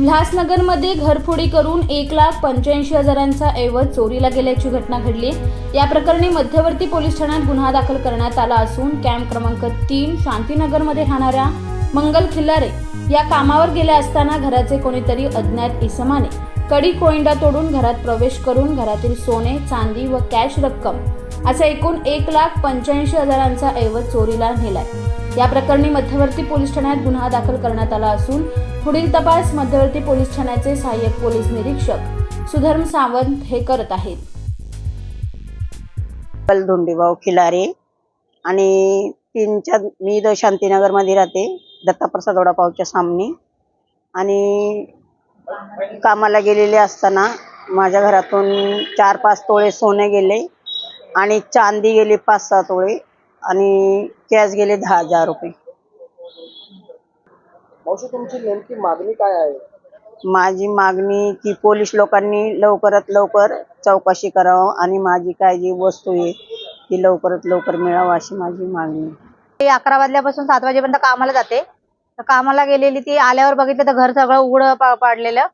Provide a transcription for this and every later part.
उल्हासनगरमध्ये घरफोडी करून एक लाख पंच्याऐंशी हजारांचा ऐवज चोरीला गेल्याची घटना घडली या प्रकरणी मध्यवर्ती पोलीस ठाण्यात गुन्हा दाखल करण्यात आला असून कॅम्प क्रमांक तीन शांतीनगरमध्ये राहणाऱ्या मंगल खिल्लारे या कामावर गेल्या असताना घराचे कोणीतरी अज्ञात इसमाने कडी कोइंडा तोडून घरात प्रवेश करून घरातील सोने चांदी व कॅश रक्कम असा एकूण एक लाख पंच्याऐंशी हजारांचा ऐवज चोरीला नेलाय. या प्रकरणी मध्यवर्ती पोलीस ठाण्यात गुन्हा दाखल करण्यात आला असून पुढील तपास मध्यवर्ती पोलीस ठाण्याचे सहाय्यक पोलीस निरीक्षक सुधर्म सावंत हे करत आहेत. धोंडीभाऊ खिलारे आणि तीनच्या मी इथं शांतीनगरमध्ये राहते दत्ताप्रसाद वडापावच्या सामने. आणि कामाला गेलेले असताना माझ्या घरातून चार पाच तोळे सोने गेले आणि चांदी गेली पाच सहा तोळे. आणि कॅश गेले दहा हजार रुपये. मावशी तुमची नेमकी मागणी काय आहे? माझी मागणी की पोलीस लोकांनी लवकरात लवकर चौकशी करावं आणि माझी काय जी वस्तू आहे ती लवकरात लवकर मिळावं अशी माझी मागणी आहे. ती अकरा वाजल्यापासून सात वाजेपर्यंत कामाला जाते. तर कामाला गेलेली ती आल्यावर बघितलं तर घर सगळं उघडं पा- पाडलेलं.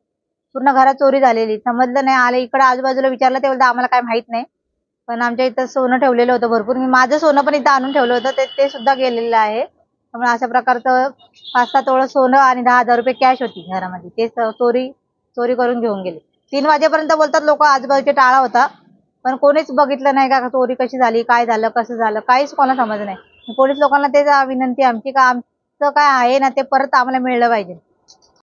पूर्ण घरात चोरी झालेली. समजलं नाही आले इकडे आजूबाजूला विचारलं ते बोलतं आम्हाला काय माहीत नाही. पण आमच्या इथं सोनं ठेवलेलं होतं भरपूर. मी माझं सोनं पण इथं आणून ठेवलं होतं ते ते सुद्धा गेलेलं आहे. त्यामुळे अशा प्रकारचं पाच सात तोळं सोनं आणि दहा हजार रुपये कॅश होती घरामध्ये. ते स- चोरी चोरी करून घेऊन गेले. तीन वाजेपर्यंत बोलतात लोक आजूबाजूचे टाळा होता. पण कोणीच बघितलं नाही का चोरी कशी झाली काय झालं कसं झालं काहीच कोणाला समजलं नाही. पोलीस लोकांना तेच विनंती आहे आमची का आमचं काय आहे ना ते परत आम्हाला मिळलं पाहिजे.